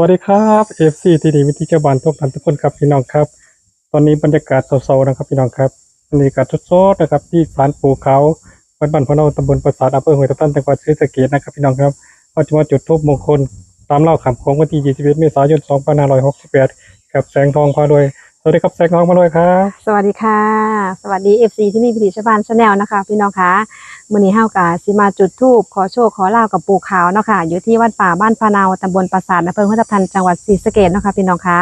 วัสดีครับ FC ทีดีวิธีเจ้าบ้านทุกท่านทุกคนครับพี่น้องครับ ตอนนี้บรรยากาศเศร้าๆนะครับพี่น้องครับบรรยากาศสดๆนะครับที่ศาลปู่เขาวัดบ้านพะเนาตำบลปราสาทอำเภอห้วยทับทันจังหวัดศรีสะเกษนะครับพี่น้องครับก็จะมาจุดธูปมงคลตามเล่าขำของวันที่21เมษายน2568กับแสงทองพารวยสวัสดีครับแสงทองพารวยครับ สวัสดีค่ะ สวัสดี FC ที่นี่พิธีชาบ้านชาแนลนะคะ พี่น้องคะ มื่อนี้เฮากาสิมาจุดธูปขอโชคขอลาบกับปู่ขาวเนาะค่ะอยู่ที่วัดป่าบ้านพะนาวตำบลปราสาทอำเภอห้วยทับทันจังหวัดศรีสะเกษเนาะค่ะพี่น้องคะ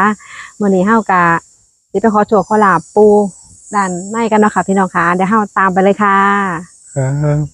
มื่อนี้เฮากาสิไปขอโชคขอลาบปู่ด้านในกันเนาะค่ะพี่น้องคะเดี๋ยวเฮาตามไปเลยค่ะ ครับ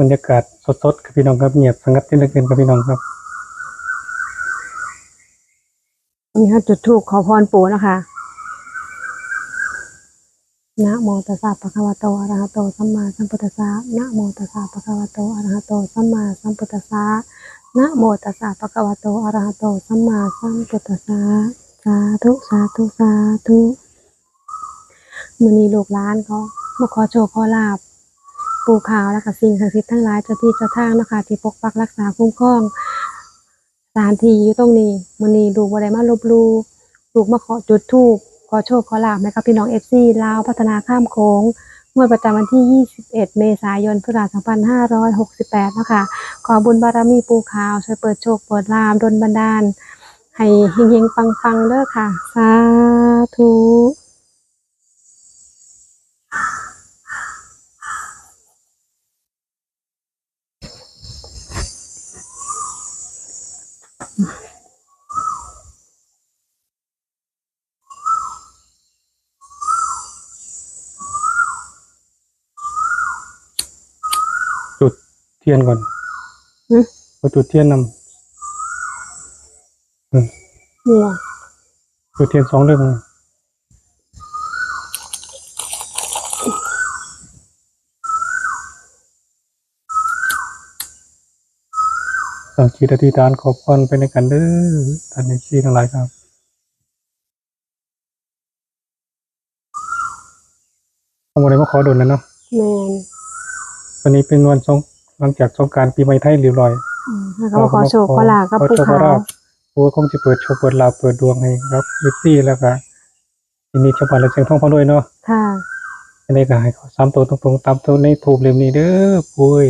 บรรยากาศสดๆครับพี่น้องครับเงียบสงัดที่เหลือเกินครับพี่น้องครับนี่ค่ะจุดธูปขอพรปู่นะคะนะโมตัสสะภะคะวะโตอะระหะโตสัมมาสัมพุทธัสสะนะโมตัสสะภะคะวะโตอะระหะโตสัมมาสัมพุทธัสสะนะโมตัสสะภะคะวะโตอะระหะโตสัมมาสัมพุทธัสสะสาธุสาธุสาธุมือนี้ลูกหลานเขามาขอโชคขอลาบ ปู่ขาวและก็สิ่งศักดิ์สิทธิ์ทั้งหลายเจ้าที่เจ้าทางนะคะที่ปกปักรักษาคุ้มครองสถานที่อยู่ตรงนี้มื้อนี้ลูกบ่ได้มาลบลูลูกมาขอจุดธูปขอโชคขอลาภให้กับพี่น้อง FC ลาวพัฒนาข้ามโขงงวดประจำวันที่ 21 เมษายน พุทธศักราช2568 นะคะ ขอบุญบารมีปูขาวช่วยเปิดโชคเปิดลาภดลบันดาล ให้เฮงๆ ปังๆเด้อค่ะ สาธุ จุด เทียนก่อนหึเอาจุดเทียนนนี่ว่ะำจุดเทียนสองเรื่องสังจิตอธิษฐานขอพรไปในกันเด้อท่านในชีทั้งหลายครับขโมยมาขอดุลนะเนาะแม่นวันนี้เป็นวันสง หลังจากสงกรารปีใหม่ไทยเรียบร้อยอืมให้เขามาขอโชคขอลาภกับขอปู่โชคขอขาลาวภปู่คงจะเปิดโชคเปิดลาภเปิดดวงให้ครับยิปซี่แล้วก็ทีนี้ชาวบ้านและเชียงทองพอด้วยเนาะค่ะอันนี้ก็ให้เขาสามตัวตรงๆตามตัวในถูกเล่มนี้เด้อปุ้ย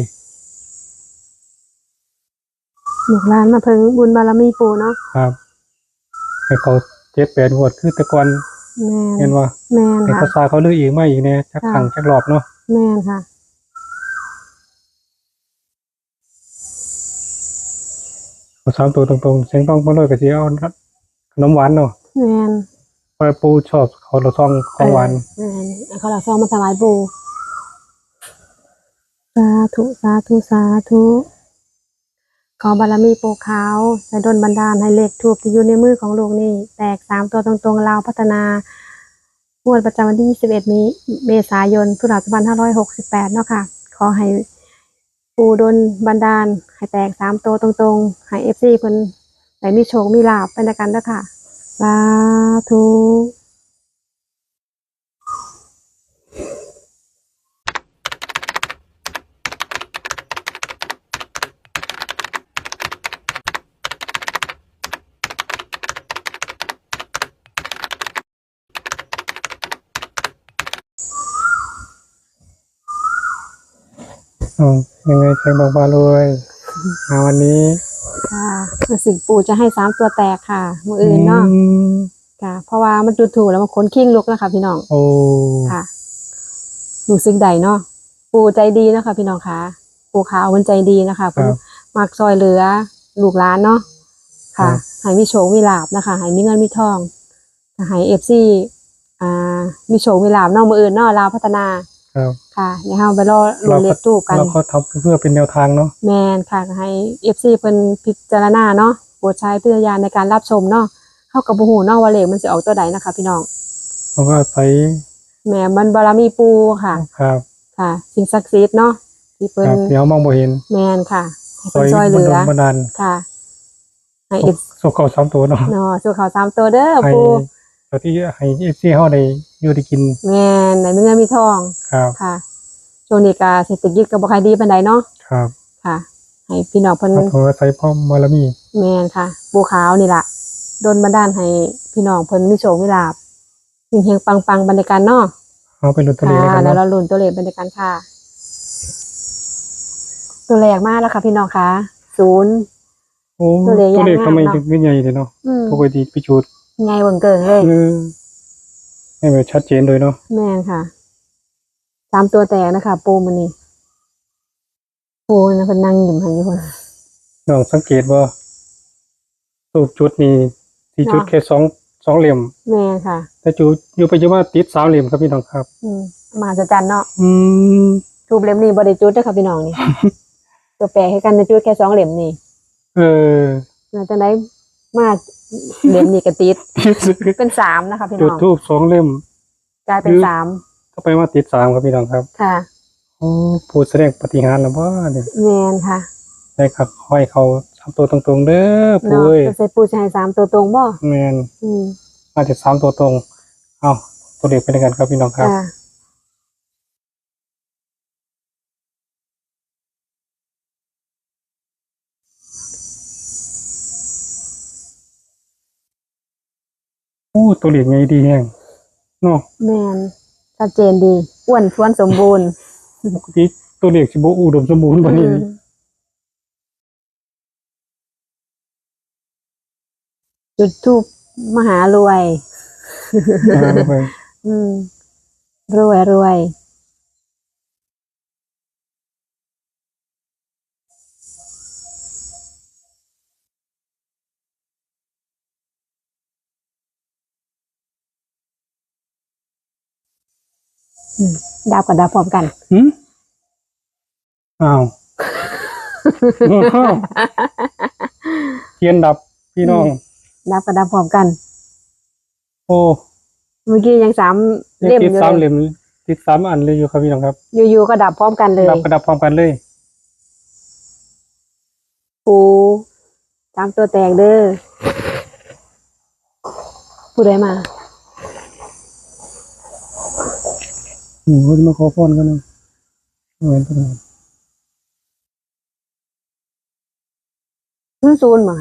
ลูกหลานมาเพิ่งบุญบารมีปู่เนาะครับ ให้เขาเจ็ดแปดงวดคือแต่ก่อนแม่นเห็นว่าแม่นให้ค่ะภาษาเขาเลือกอีกมาอีกเนี่ยชักค่ะขังชักหลอบเนาะแม่นค่ะ เขา สามตัวตรงๆเชียงทองพอด้วยก็สิเอาขนมหวานเนาะแม่นเพราะปูชอบเขาเราซองของหวานแม่นเอาข้าวหลามซองมาถวายปู่สาธุสาธุสาธุขอบารมีปู่ขาวและดลบันดาลให้เลขทูบที่อยู่ในมือของลูกนี่ แตกสามตัวตรงๆลาวพัฒนางวดประจำวันที่ 21 นี้ เมษายนพุทธศักราช2568 เนาะค่ะ ขอให้ ปูดนบันดาล ให้แตกสามตัวตรงๆ ให้เอฟซีเพิ่นได้มีโชคมีลาบเป็นกันแล้วค่ะ สาธุ ออ๋อยังไงใครบอกว่ารวยมาวันนี้ค่ะรู้สึกปู่จะให้สามตัวแตกค่ะ มืออื่นเนาะอืมค่ะ เพราะว่ามันจุดถูกแล้วมันขนขิ้งลุกนะคะพี่น้องโอ้ค่ะรู้สึกใดเนาะปู่ใจดีเนาะคะ พี่น้องคะปู่ขาวมันใจดีนะคะคเพิ่นรับ มักซอยเหลือลูกหลานเนาะค่ะให้มีโชคมีลาบนะคะให้มีเงินมีทองให้เอฟซีอ่ามีโชคมีลาบเนาะมืออื่นเนาะลาวพัฒนา ครับ ค่ะเดี๋ยวเราไปรอลุ้นเลขตู้กันเราก็ทำเพื่อเป็นแนวทางเนาะแมนค่ะก็ให้เอฟซีเพิ่นพิจารณาเนาะโปรดใช้พิจารณาในการรับชมเนาะเข้ากับบูหูเนาะว่าเลขมันจะออกตัวใดนะคะ พี่น้องเราก็ใช้แหม่มันบารมีปูค่ะ ครับ ค่ะ สิ่งศักดิ์สิทธิ์เนาะที่คเพิ่นรับเดี๋ยวมองบ่เห็น แมนค่ะให้ซเพิ่อนยช่วยเหบันลืดอลบันดาลค่ะให้เอฟสกเขาสามตัวเนาะเนาะสู่เขาสามตัวเด้อให้ปูตัวที่ให้เอฟซีเขาได้ อยู่ได้กินแมนไหนมีเงินมีทองครับค่ะช่วงนี้ก็เศรษฐกิจก็บ่ค่อยดีปานใดเนาะครับค่ะ ให้พี่น้องเพิ่นขอโทษใส่พ่อมารมีแมนค่ะปูขาวนี่ล่ะโดนบันดาลให้พี่น้องเพิ่นมีโชคมีลาภเฮงๆปังๆบรรยากาศเนาะเอาไปลุ้นตัวเลขค่ะกันแล้วเนาะเราลุ้นตัวเลขบรรยากาศค่ะ ตัวแรกมากแล้วค่ะ พี่น้องคะศูนย์โอ้ตัวเลขตัวเลขยากมากทำไมเนาะถึงใหญ่เลยเนาะอืมปกติพิจูดไงเบิ่งเกิงเลยเออ ให้แบบชัดเจนเลยเนาะแม่นค่ะสามตัวแตกนะคะ ปูมันนี่ปูนะเพิ่นนั่งยิ้มให้อยู่คนน้องสังเกตว่าสูบจุดนี่ที่จุดแค่สองสองเหลี่ยมแม่นค่ะ แต่จุดอยู่ปัจจุบันติดสามเหลี่ยมครับพี่น้องครับ อืมมหัศจรรย์เนาะอืมทูบเล่มนี้บริจุดเด้อค่ะพี่น้องนี่ ตัวแปลให้กันในจุดแค่สองเหล่มนี่ เออหลังจากนั้น มาเหล่มนี้ก็ติด เป็นสามนะคะพี่จุดน้องทูบสองเล่ม กลายเป็นสามก็ไปมาติดสามครับพี่น้องครับค่ะโอ้ผู้แสดงปฏิหารย์แล้วว่าเนี่ยแม่นค่ะได้ครับห้อยเขาสามตัวตรงๆเด้อปุ้เนาะยจะใส่ปูจะให้สามตัวตรงบ่แมนอืมมาจะสามตัวตรง เอาตัวเลขไปด้วยกันครับพี่น้องครับ ค่ะ ตัวเลขไงดีแฮงเนาะแม่นชัดเจนดีอ้วนท้วนสมบูรณ์ปกติตัวเลขสิบ่อุดมสมบูรณ์กว่านี้อืมจุดทูปมหารวย เอาไป อืมรวยรวย ดาวกับดาวพร้อมกันหืมอ้าวอ้าวเทียนดับพี่น้อง ดาวกับดาวพร้อมกัน โอ้เมื่อกี้ยังสามยังเล่มอติดยู่สามเลเหยลี่ยมติดสามอันเลยอยู่ครับพี่น้องครับ อยู่ๆก็ดับพร้อมกันเลยดับกระดับพร้อมกันเลยปูตามตัวแตกเด้อผู้ใดมา อืมเขาจะมาขอพรกันนะเหมือนกันศูนย์ศูนย์มา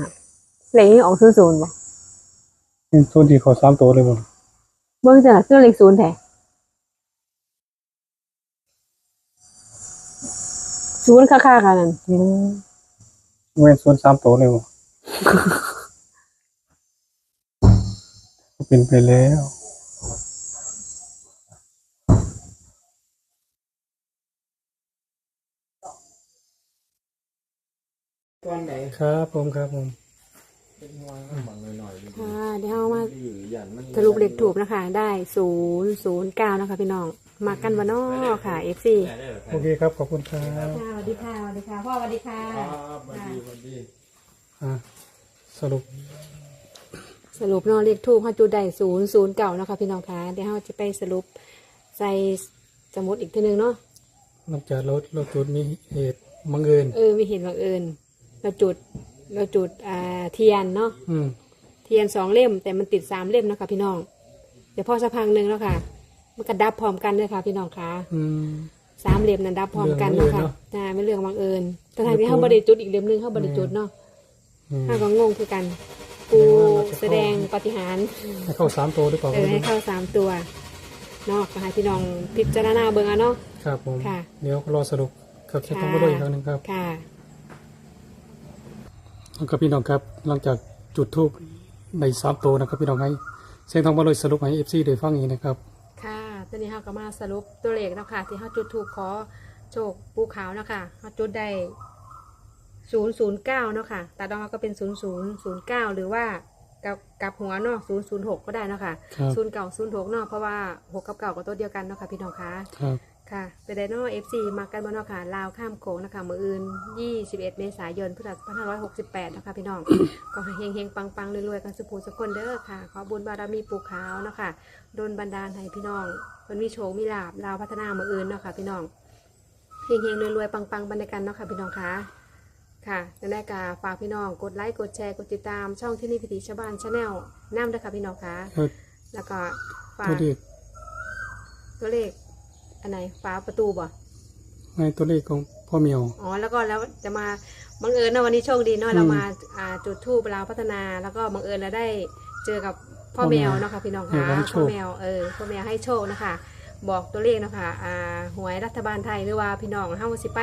เลขนี้ออกศูนย์ศูนย์บ่เป็นโซนที่เขาสามตัวเลยหมดเบิ่งจังคือเลขศูนย์แท้ศูนย์ค่าๆกันนั่นอืมเว้นโซนสามตัวเลยหมดเป็นไปแล้ว ตอนไหน ครับผมครับผมเป็นวางบังหน่อยๆค่ะเดี๋ยวเอามาหรืออย่างมันสรุปเลขถูกนะคะ ได้ศูนย์ศูนย์เก้านะคะ พี่น้อง มากันวันนอค่ะ FC โอเคครับ ขอบคุณครับค่ะสวัสดีค่ะสวัสดีค่ะ พ่อสวัสดีค่ะครับสวัสดีสวัสดีอะสรุป สรุปเนาะเลขทูปเขาจุดได้ศูนย์ศูนย์เก่านะคะพี่น้องคะเดี๋ยวเราจะไปสรุปใส่สมุดอีกทีหนึงเนาะนอกจากรถรถจุดมีเหตุบังเอิญเออมีเห็นบังเอิญ เราจุดเราจุดอ่าเทียนเนาะอืมเทียนสองเล่ม แต่มันติดสามเล่มนะคะพี่น้อง เดี๋ยวพอสักพักหนึ่งแล้วค่ะ มันก็ดับพร้อมกันเลยค่ะ พี่น้องคะอืม สามเล่มนั้นดับพร้อมกันเรื่เนาะองบังเอิญค่ะเนาะอ่าไม่เรื่องบังเอิญแต่ทางที่เขาบริจุดอีกเล่มหนึงเขาบริจุดเนาะอืมข้าก็งงคือกันปูแสดงปาฏิหารย์ ให้เข้าสามตัวหรือเปล่าเออให้เข้าสามตัวเนาะก็ให้พี่น้องพิจารณาเบิ่งเอาเนาะ ครับผม ค่ะ เดี๋ยวรอสรุปครับเช็คต้องมาด้วยอีกครั้งหนึงครับ ค่ะ ครับพี่น้องครับหลังจากจุดทูบในสามตัวนะครับพี่น้องให้เสียงทองมาเลยสรุปให้เอฟซีได้ฟังอีกนะครับ ค่ะตอนนี้เราก็มาสรุปตัวเลขแล้วค่ะ ที่เขาจุดถูกขอโชคปูขาวเนาะค่ะเขาจุดได้ศูนย์ศูนย์เก้าเนาะค่ะตัดออกมาก็เป็นศูนย์ศูนย์ศูนย์เก้าหรือว่ากับกับหัวเนาะศูนย์ศูนย์หกก็ได้เนาะค่ะครับ ศูนย์เก่าศูนย์หกเนาะเพราะว่าหกกับเก่าก็ตัวเดียวกันเนาะค่ะพี่น้องคะ ครับ ค่ะเป็นไดโนเอฟซีมากันมาเนาะค่ะลาวข้ามโขงนะคะมืออื่น 21 เมษายนพุทธศักราช2568 นะคะพี่น้อง ก็ให้เฮงๆ ปังๆรวยๆ กันสุภูสุกคนเด้อค่ะ ขอบุญบารมีปู่ขาวเนาะค่ะโดนบันดาลให้พี่น้องคนมีโชคมีลาบลาวพัฒนามืออื่นเนาะค่ะพี่น้องเฮงๆรวยๆปังๆบรรยากาศเนาะค่ะพี่น้องคะค่ะในรายการฝากพี่น้องกดไลค์กดแชร์กดติดตามช่องที่นี่พิธีชาวบ้านชาแนลน้ำด้วยค่ะพี่น้องคะครับแล้วก็ฝาตัวกเลขตัวเลข อันไหนฝาประตูบ่ในตัวเลขของพ่อเหมียวอ๋อแล้วก็แล้วจะมาบังเอิญนะวันนี้โชคดีเนาะอืมเรามาอ่าจุดทูปลาวพัฒนา แล้วก็บังเอิญเราได้เจอกับพ่อพ่อแมแมววเนาะค่ะพี่น้องเออคะให้โชพ่อคแมวเออพ่อแมวให้โชคนะคะ บอกตัวเลขเนาะคะอ่าหวยรัฐบาลไทยหรือว่าพี่น้องเฮาสิไป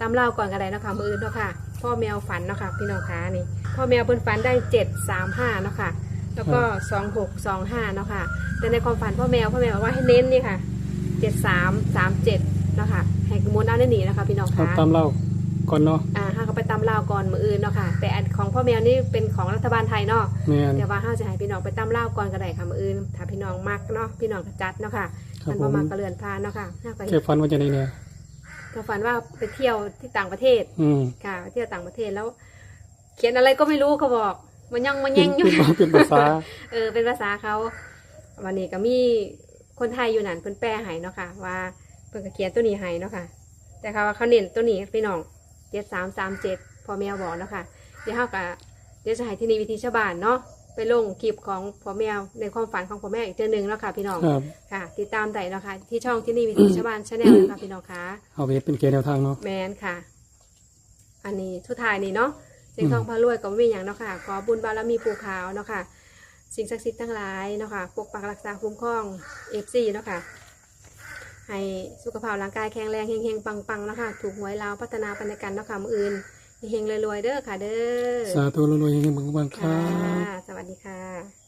ตามเล่าก่อนกันเลยเนาะคะมืออื่นเนาะค่ะพ่อแมวฝันเนาะค่ะพี่น้องคะนี่พ่อแมวเพิ่นฝันได้เจ็ดสามห้าเนาะค่ะแล้วก็สองหกสองห้าเนาะค่ะแต่ในความฝันพ่อแมวพ่อแมวบอกว่าให้เน้นนี่ค่ะ เจ็ดสามสามเจ็ดเนาะค่ะให้กระมวลเอาได้หนีนะคะ พี่น้องครับคะตามเล่าก่อนเนาะอ่าห้าก็ไปตำลาวก่อนมืออื่นเนาะค่ะ แต่อันของพ่อแมวนี่เป็นของรัฐบาลไทยเนาะ แม่นเดี๋ยวว่าห้าจะให้พี่น้องไปตำลาวก่อนก็ได้ค่ะมืออื่นถ้าพี่น้องมักเนาะพี่น้องก็จัดเนาะค่ะครับมันผบ่มมักก็เลือนพานเนาะค่ะห้าก็เก็บฟันไว้จะไหนเนี่ยก็ฝันว่าไปเที่ยวที่ต่างประเทศอืมค่ะไปเที่ยวต่างประเทศแล้ว เขียนอะไรก็ไม่รู้เขาบอก มันยังมันเป็แย่นงอยู่ เป็นเป็นภาษา เออเป็นภาษาเขา วันนี้ก็มี คนไทยอยู่นั่นเพิ่นแปลให้เนาะค่ะ ว่าเพิ่นก็เขียนตัวนี้ให้เนาะค่ะ แต่เขาว่าเขาเน้นตัวนี้พี่น้องเจ็ดสามสามเจ็ดพอแมวบอกเนาะค่ะเดี๋ยวเขาก็เดี๋ยวจะให้ที่นี่วิธีชาวบ้านเนาะไปลงคลิปของพ่อแมวในความฝันของพ่อแม่อีกเจอหนึ่งแล้วค่ะพี่น้องครับค่ะ ติดตามได้เนาะค่ะที่ช่องที่นี่วิธีชาวบ้านชาแนลนะคะพี่น้องคะเอาไปเฮ็ดเป็นเกณฑ์แนวทางเนาะแมนค่ะ อันนี้ทุกทายนี่เนาะเสียงทองพารวยก็ไม่มีอย่างเนาะค่ะขอบุญบารมีปู่ขาวเนาะค่ะ สิ่งศักดิ์สิทธิ์ทั้งหลายเนาะค่ะปกปักรักษาคุ้มครองเอฟซีเนาะค่ะให้สุขภาพร่างกายแข็งแรงเฮงๆปังๆเนาะค่ะถูกหวยลาวพัฒนาปันกันเนาะค่ะมืออื่นเฮงๆรวยๆเด้อค่ะ เด้อสาธุรวยๆยังไงบ้างครัค่ะบสวัสดีค่ะ